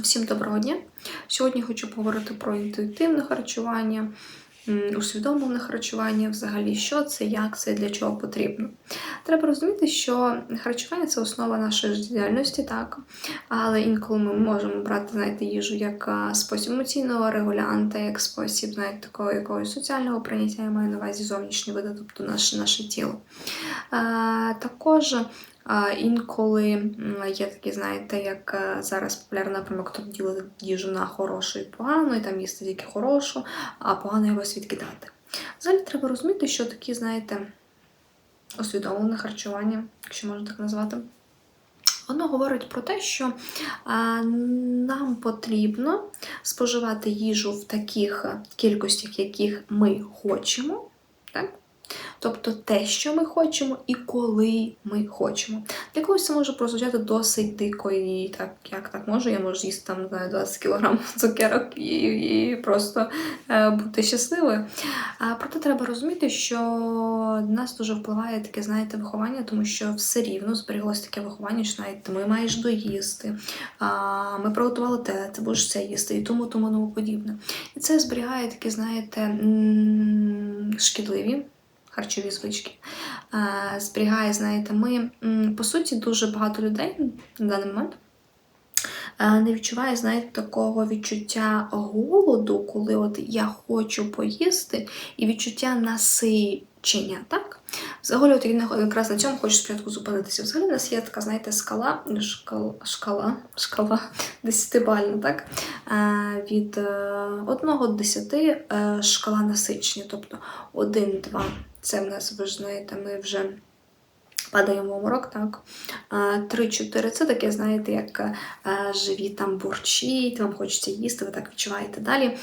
Всім доброго дня! Сьогодні хочу поговорити про інтуїтивне харчування, усвідомлене харчування, взагалі, що це, як це, для чого потрібно. Треба розуміти, що харчування це основа нашої життєдіяльності, так. Але інколи ми можемо брати, знаєте, їжу як спосіб емоційного регулянта, як спосіб, знаєте, такого якогось соціального прийняття, я маю на увазі зовнішні види, тобто наше, наше тіло. Також інколи є такі, знаєте, як е, зараз популярний напрямок, тобто ділити їжу на хорошу і погану, і там їсти тільки хорошу, а погано якось відкидати. Взагалі треба розуміти, що такі, знаєте, усвідомлене харчування, якщо можна так назвати. Воно говорить про те, що нам потрібно споживати їжу в таких кількостях, яких ми хочемо. Тобто те, що ми хочемо, і коли ми хочемо. Для когось це може прозвучати досить дико, і так, як так можу, я можу їсти там, знаю, 20 кг цукерок і, і просто е, бути щасливою. А, проте треба розуміти, що на нас дуже впливає таке, знаєте, виховання, тому що все рівно зберіглося таке виховання, що навіть ти маєш доїсти, а, ми приготували те, ти будеш це їсти, і тому, тому, тому подібне. І це зберігає такі, знаєте, шкідливі харчові звички. Е, Зберігає, знаєте, ми, по суті, дуже багато людей на даний момент е, не відчуває, знаєте, такого відчуття голоду, коли от я хочу поїсти, і відчуття насичення, так? Взагалі, от якраз на цьому хочу спочатку зупинитися. Взагалі, у нас є така, знаєте, скала, шкала, шкала, шкала 10-бальна, так? Е, Від 1 до 10 е, шкала насичення. Тобто 1, 2 це в нас, ви знаєте, ми вже падаємо в оморок, так. 3-4 це таке, знаєте, як е, живіт там бурчить, вам хочеться їсти, ви так відчуваєте далі.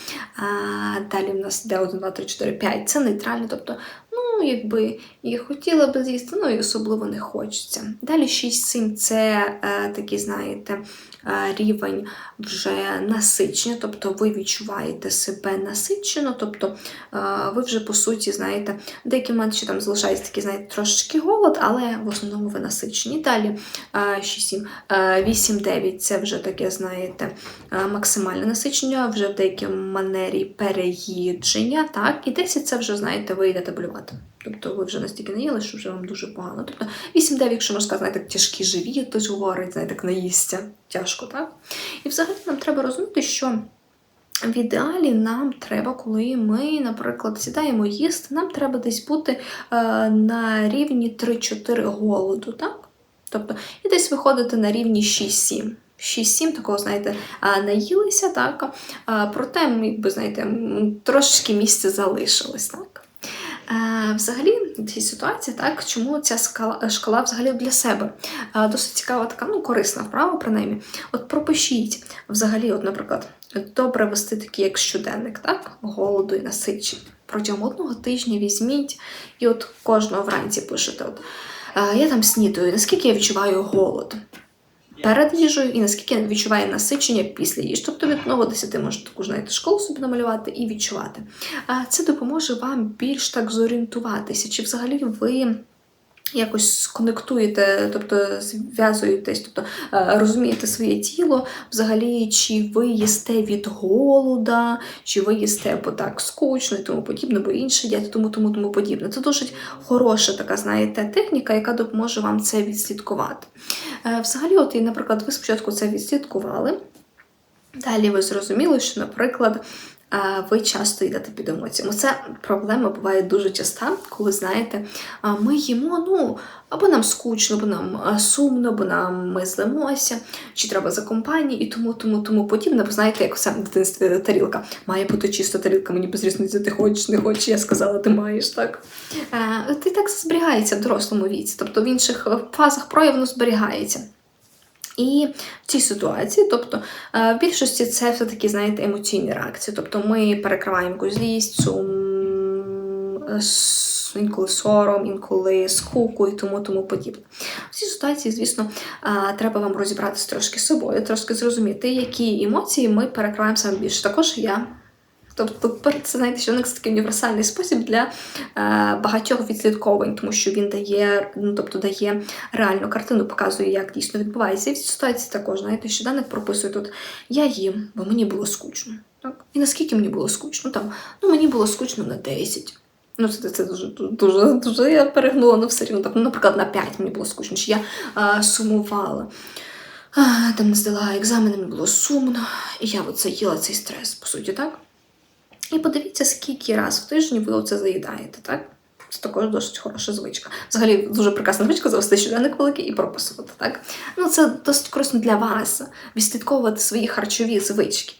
Далі в нас йде 1, 2, 3, 4, 5. Це нейтрально, тобто, ну, якби і хотіла би з'їсти, ну і особливо не хочеться. Далі 6-7 це е, такі, знаєте, рівень вже насичення, тобто ви відчуваєте себе насичено, тобто е, ви вже по суті, знаєте, в деякий момент ще там залишається такий, знаєте, трошечки голод, але в основному ви насичені. Далі 6-7, 8-9 це вже таке, знаєте, е, максимальне насичення, вже в деякій манері переїдження, так, і 10 це вже, знаєте, ви йдете болювати. Тобто ви вже настільки наїли, що вже вам дуже погано. Тобто 8-9, якщо можна сказати, знаєте, тяжкі живі, хтось говорить, знаєте, так наїсться. Тяжко, так? І взагалі нам треба розуміти, що в ідеалі нам треба, коли ми, наприклад, сідаємо їсти, нам треба десь бути е, на рівні 3-4 голоду, так? Тобто, і десь виходити на рівні 6-7. 6-7 такого, знаєте, а, наїлися, так? Проте, якби, знаєте, трошечки місця залишилось, так? Е, Взагалі, в цій ситуації, так, чому ця скала, шкала взагалі для себе? Е, Досить цікава така, ну, корисна вправа, принаймні. От пропишіть взагалі, от, наприклад, добре вести такий як щоденник, так, голоду і насичення. Протягом одного тижня візьміть і от кожного вранці пишете: от, е, я там снідаю, наскільки я відчуваю голод перед їжею і наскільки я відчуваю насичення після їжі. Тобто від 1 до 10 можете таку знаєте, школу собі намалювати і відчувати. Це допоможе вам більш так зорієнтуватися, чи взагалі ви. Якось конектуєте, тобто зв'язуєтесь, тобто е, розумієте своє тіло, взагалі, чи ви їсте від голода, чи ви їсте бо так скучно і тому подібне, бо інше дієти, тому тому тому подібне. Це дуже хороша така, знаєте, техніка, яка допоможе вам це відслідкувати. Е, Взагалі, от, наприклад, ви спочатку це відслідкували. Далі ви зрозуміли, що, наприклад, ви часто йдете під емоціями. Це проблема буває дуже часта, коли знаєте, ми їмо, ну, або нам скучно, або нам сумно, або нам ми злимося, чи треба за компанії, і тому, тому, тому подібне. Бо знаєте, як саме в дитинстві тарілка. Має бути чиста тарілка, мені без різниці, ти хочеш, не хочеш, я сказала, ти маєш, так? Ти так зберігається в дорослому віці, тобто в інших фазах прояву зберігається. І в цій ситуації, тобто е, в більшості це все-таки, знаєте, емоційні реакції. Тобто ми перекриваємо якусь злість, сум, е, інколи сором, інколи скуку і тому тому подібне. В цій ситуації, звісно, е, треба вам розібратися трошки з собою, трошки зрозуміти, які емоції ми перекриваємо саме більше. Також я Тобто, це знаєте, щоденник це такий універсальний спосіб для е, багатьох відслідковань, тому що він дає, ну тобто дає реальну картину, показує, як дійсно відбувається. І в цій ситуації також, знаєте, щоденник прописує тут я їм, бо мені було скучно. Так? І наскільки мені було скучно? Там, ну мені було скучно на 10. Ну, це це дуже дуже, дуже я перегнула, ну все рівно. Так, ну, наприклад, на 5 мені було скучно, чи я а, сумувала. Там не здала екзамени, мені було сумно. І я оце їла цей стрес, по суті, так? І подивіться, скільки раз в тиждень ви оце заїдаєте, так? Це також досить хороша звичка. Взагалі дуже прекрасна звичка завести щоденник великий і прописувати. так? Ну, Це досить корисно для вас відслідковувати свої харчові звички.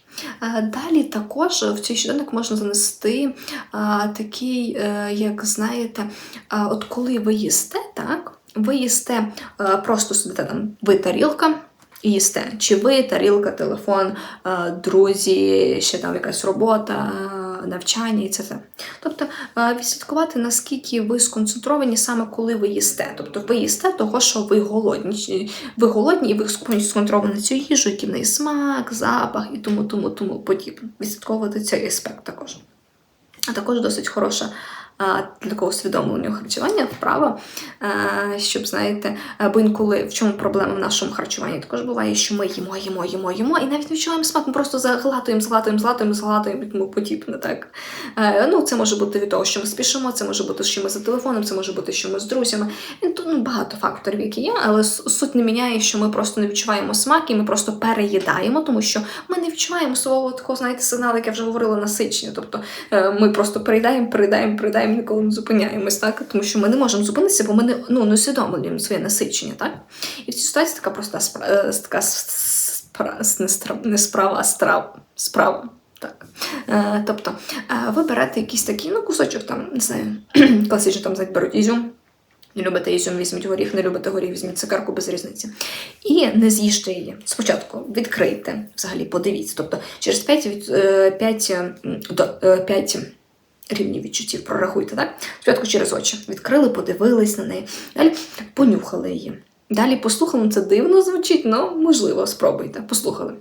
Далі також в цей щоденник можна занести а, такий, а, е, як знаєте, а, от коли ви їсте, так, ви їсте а, просто сидите там, ви тарілка. І їсте, чи ви тарілка, телефон, друзі, ще там якась робота, навчання і це те. Тобто відслідкувати, наскільки ви сконцентровані саме коли ви їсте. Тобто ви їсте того, що ви голодні. Ви голодні і ви сконцентровані на цю їжу, який в неї смак, запах і тому, тому, тому подібне. Відслідковувати цей аспект також. А також досить хороша для такого усвідомлення харчування вправа, щоб, знаєте, бо інколи в чому проблема в нашому харчуванні також буває, що ми їмо, їмо, їмо, їмо, і навіть не відчуваємо смак, ми просто заглатуємо, зглатуємо, зглатуємо, зглатуємо і тому подібне. Так? Ну, Це може бути від того, що ми спішимо, це може бути, що ми за телефоном, це може бути, що ми з друзями. Тут ну, багато факторів, які є, але суть не міняє, що ми просто не відчуваємо смак і ми просто переїдаємо, тому що ми не відчуваємо свого такого, знаєте, сигналу, як я вже говорила, насичення. Тобто е, ми просто переїдаємо, переїдаємо, переїдаємо ми ніколи не зупиняємось, так? тому що ми не можемо зупинитися, бо ми не ну, не усвідомлюємо своє насичення. Так? І в цій ситуації така проста справа, е, така не справа, а страва. справа. Так. Е, тобто е, ви берете якийсь такий ну, кусочок, там, не знаю, класично там знаєте, беруть ізюм. Не любите ізюм, візьміть горіх, не любите горіх, візьміть цукерку без різниці. І не з'їжте її. Спочатку відкрийте, взагалі подивіться. Тобто через 5, 5, 5 рівні відчуттів прорахуйте, так? Спочатку через очі. Відкрили, подивились на неї, далі понюхали її. Далі послухали, це дивно звучить, але можливо, спробуйте. Послухали.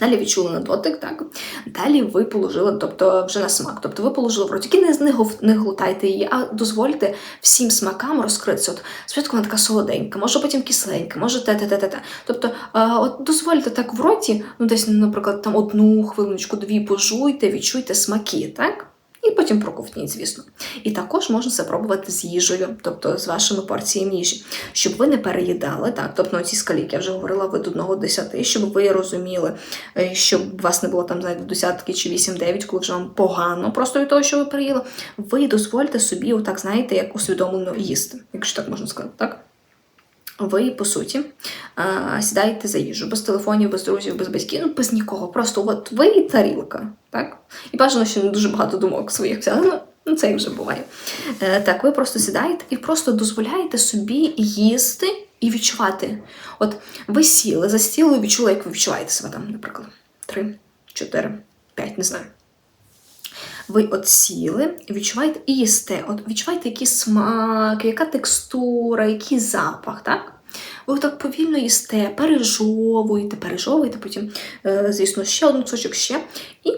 Далі відчули на дотик, так? Далі ви положили, тобто вже на смак. Тобто ви положили в рот, тільки не, не, глутайте її, а дозвольте всім смакам розкритися. От Спочатку вона така солоденька, може потім кисленька, може те-те-те-те. Тобто, а, от дозвольте так в роті, ну десь, наприклад, там одну хвилиночку, дві пожуйте, відчуйте смаки, так? І потім проковтніть, звісно. І також можна це пробувати з їжею, тобто з вашими порціями їжі, щоб ви не переїдали, так, тобто ці скаліки, я вже говорила 1 до 10, щоб ви розуміли, е, щоб у вас не було там, знаєте, десятки чи 8-9, коли вже вам погано, просто від того, що ви переїли, ви дозвольте собі, отак, знаєте, як усвідомлено їсти, якщо так можна сказати, так? Ви, по суті, сідаєте за їжу без телефонів, без друзів, без батьків, ну без нікого. Просто от ви і тарілка. так? І бажано, що не дуже багато думок своїх взяли. Ну, ну це і вже буває. Е, так, ви просто сідаєте і просто дозволяєте собі їсти і відчувати. От ви сіли за стіл і відчули, як ви відчуваєте себе там, наприклад, три, чотири, п'ять, не знаю. Ви от сіли, відчуваєте і їсте. От Відчуваєте який смак, яка текстура, який запах. так? Ви так повільно їсте, пережовуєте, пережовуєте, потім, е, звісно, ще один кусочок ще. І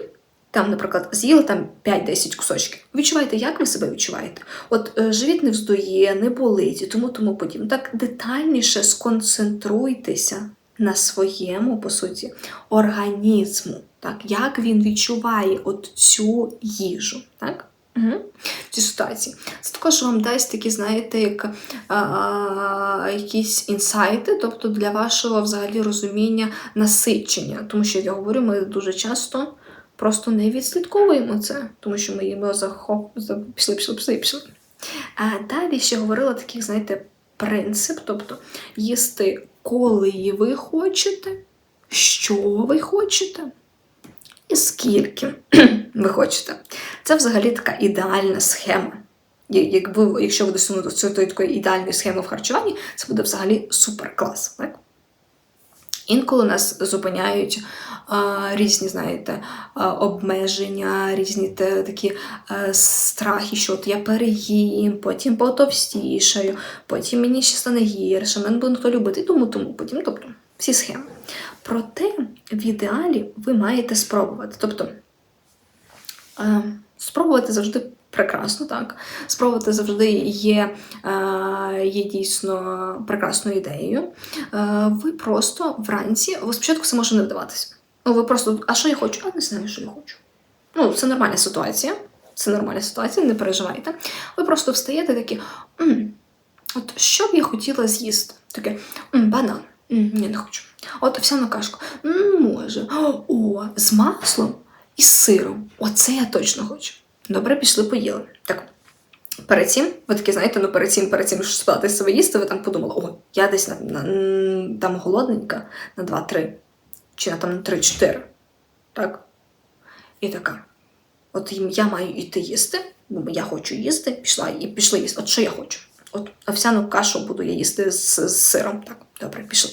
там, наприклад, з'їли там 5-10 кусочків. Відчуваєте, як ви себе відчуваєте? От е, живіт не вздує, не болить і тому тому подібне. Так детальніше сконцентруйтеся на своєму, по суті, організму. Так, Як він відчуває от цю їжу. так? Угу. В цій ситуації. Це також вам дасть такі, знаєте, як а, якісь інсайти, тобто для вашого взагалі розуміння насичення. Тому що як я говорю, ми дуже часто просто не відслідковуємо це, тому що ми їмо захоп, за пішли, пішли, пішли, пішли. А далі ще говорила такий, знаєте, принцип, тобто їсти, коли ви хочете, що ви хочете. І скільки ви хочете. Це взагалі така ідеальна схема. Якби, Якщо ви досягнути цієї ідеальної схеми в харчуванні, це буде взагалі супер клас. Так? Інколи нас зупиняють різні, знаєте, обмеження, різні такі страхи, що от я переїм, потім потовстішаю, потім мені ще стане гірше, мене буде хто любити, тому, тому потім. Тобто всі схеми. Проте, в ідеалі ви маєте спробувати. Тобто, Е, спробувати завжди прекрасно, так. Спробувати завжди є е, є дійсно прекрасною ідеєю. Е, ви просто вранці, спочатку це може не вдаватися. Ну, ви просто, а що я хочу? А не знаю, що я хочу. Ну, це нормальна ситуація. Це нормальна ситуація, не переживайте. Ви просто встаєте такі, М, от що б я хотіла з'їсти? Таке, М, банан. М, ні, не хочу. От овсяну кашку. М, може. О, з маслом і з сиром. Оце я точно хочу. Добре, пішли, поїли. Так. Перед цим, ви такі, знаєте, ну перед цим, перед цим, що спати себе їсти, ви там подумали, о, я десь на, на, там голодненька на 2-3, чи на там на 3-4. Так? І така. От я маю йти їсти, бо я хочу їсти, пішла і пішла їсти. От що я хочу? От овсяну кашу буду я їсти з, з сиром. Так, добре, пішли.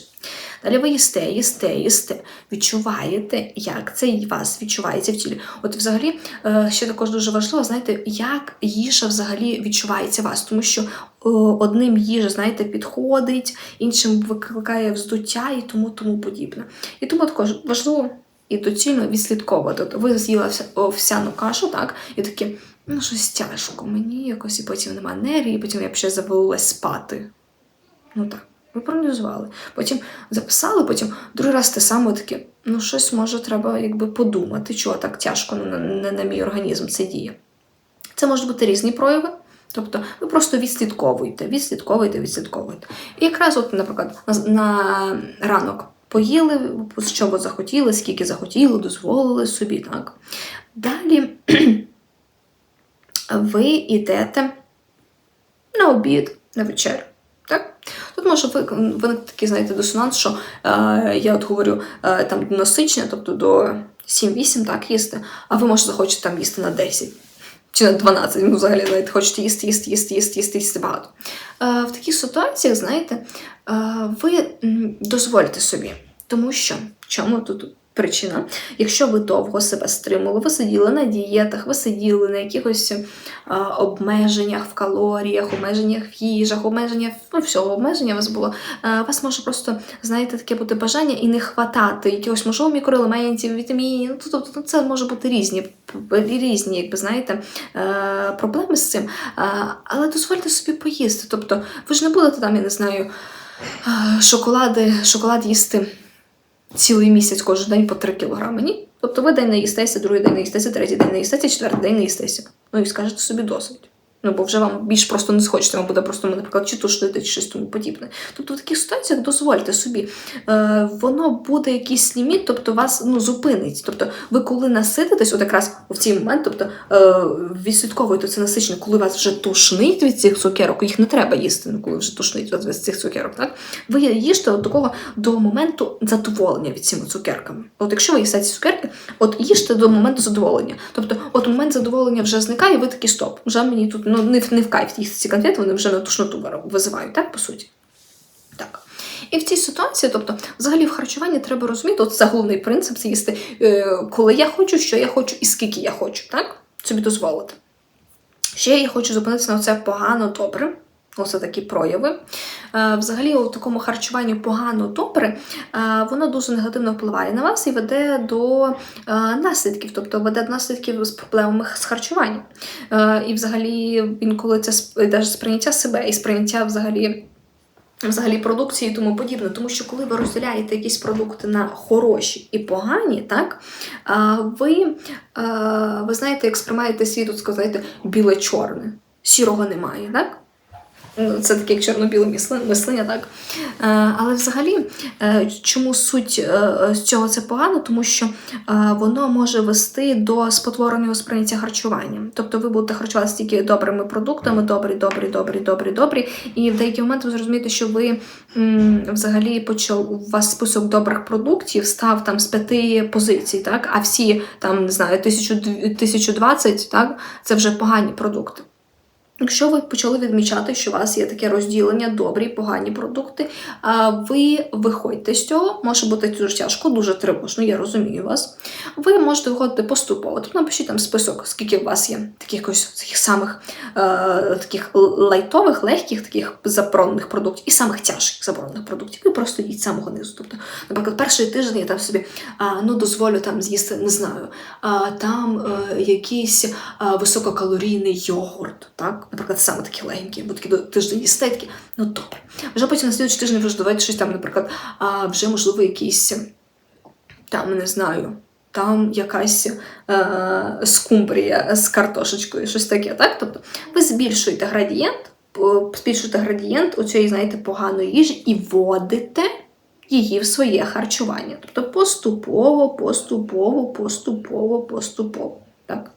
Далі ви їсте, їсте, їсте, відчуваєте, як це вас відчувається в тілі. От, взагалі, е, ще також дуже важливо, знаєте, як їжа взагалі відчувається вас, тому що е, одним їжа, знаєте, підходить, іншим викликає вздуття і тому тому подібне. І тому також важливо і доцільно відслідковувати. Тобто ви з'їли овся- овсяну кашу, так, і такі, ну щось тяжко, мені якось, і потім немає енергії, потім я б ще завалилась спати. Ну так, ви проаналізували. Потім записали, потім другий раз те саме таке, ну щось може треба якби подумати, чого так тяжко на, на, на мій організм це діє. Це можуть бути різні прояви. Тобто ви просто відслідковуєте, відслідковуєте, відслідковуєте. І якраз, от, наприклад, на, на ранок поїли, що ви захотіли, скільки захотіли, дозволили собі, так. Далі ви йдете на обід, на вечерю. Так? Тут може виникнути такий, знаєте, дисонанс, що е, я от говорю е, там до насичення, тобто до 7-8 так їсти, а ви можете захочете там їсти на 10 чи на 12, ну взагалі знаєте, хочете їсти, їсти, їсти, їсти, їсти, їсти багато. Е, в таких ситуаціях, знаєте, е, ви м, дозвольте собі, тому що чому тут причина? Якщо ви довго себе стримували, ви сиділи на дієтах, ви сиділи на якихось е, обмеженнях в калоріях, обмеженнях в їжах, обмеженнях ну, всього обмеження у вас було. Е, у вас може просто, знаєте, таке бути бажання і не хватати якихось можливо мікроелементів, вітамінів. Ну, Тобто ну, це може бути різні, різні, якби знаєте, е, проблеми з цим. Е, Але дозвольте собі поїсти. Тобто, ви ж не будете там, я не знаю, е, шоколади, шоколад їсти цілий місяць кожен день по 3 кілограми. Ні. Тобто ви день не їстеся, другий день не їстеся, третій день не їстеся, четвертий день не їстеся. Ну і скажете собі досить. Ну, бо вже вам більш просто не схочеться, вам буде просто, наприклад, чи тушити, чи щось тому подібне. Тобто в таких ситуаціях дозвольте собі, е, воно буде якийсь ліміт, тобто вас ну, зупинить. Тобто, ви коли насититесь, от якраз в цей момент, тобто е, відслідковуєте це насичення, коли вас вже тушнить від цих цукерок, їх не треба їсти, ну, коли вже тушнить вас від цих цукерок, так? Ви їжте от такого до моменту задоволення від цими цукерками. От якщо ви їсте ці цукерки, от їжте до моменту задоволення. Тобто, от момент задоволення вже зникає, і ви такі стоп. Вже мені тут ну, не, в- не в кайф їсти ці конфети, вони вже на тушноту визивають, так, по суті? Так. І в цій ситуації, тобто, взагалі в харчуванні треба розуміти, от це головний принцип це їсти, е, коли я хочу, що я хочу і скільки я хочу, так? Собі дозволити. Ще я хочу зупинитися на це погано добре. Оце такі прояви. Е, Взагалі, у такому харчуванні погано добре, воно дуже негативно впливає на вас і веде до е, наслідків, тобто веде до наслідків з проблемами з харчуванням. Е, І взагалі інколи це навіть сприйняття себе і сприйняття взагалі. Взагалі продукції і тому подібне, тому що коли ви розділяєте якісь продукти на хороші і погані, так ви, ви знаєте, як сприймаєте світ, сказати, біле-чорне, сірого немає, так? Це таке як чорно-біле мислення, так. Е, але взагалі, е, чому суть е, цього це погано? Тому що воно може вести до спотвореного сприйняття харчування. Тобто ви будете харчуватися тільки добрими продуктами, добрі, добрі, добрі, добрі, добрі. І в деякий момент ви зрозумієте, що ви взагалі почав у вас список добрих продуктів став там з п'яти позицій, так? А всі там не знаю, 1000 1020, так, це вже погані продукти. Якщо ви почали відмічати, що у вас є таке розділення, добрі, погані продукти, ви виходьте з цього, може бути дуже тяжко, дуже тривожно, я розумію вас. Ви можете виходити поступово. Тобто напишіть там список, скільки у вас є таких таких самих е, таких лайтових, легких, таких заборонених продуктів і самих тяжких заборонених продуктів. Ви просто їдь самого низу. Тобто, наприклад, перший тиждень я там собі а, ну, дозволю там з'їсти, не знаю, а, там е, якийсь а, висококалорійний йогурт. так? Наприклад, саме такі легенькі, бо такі тиждень їсте, ну добре. Вже потім на слідчий тиждень ж давайте щось там, наприклад, а, вже можливо якісь там, не знаю. Там якась е, скумбрія з картошечкою, щось таке, так? Тобто ви збільшуєте градієнт, збільшуєте градієнт оцієї, знаєте, поганої їжі і вводите її в своє харчування. Тобто поступово, поступово, поступово, поступово. Так?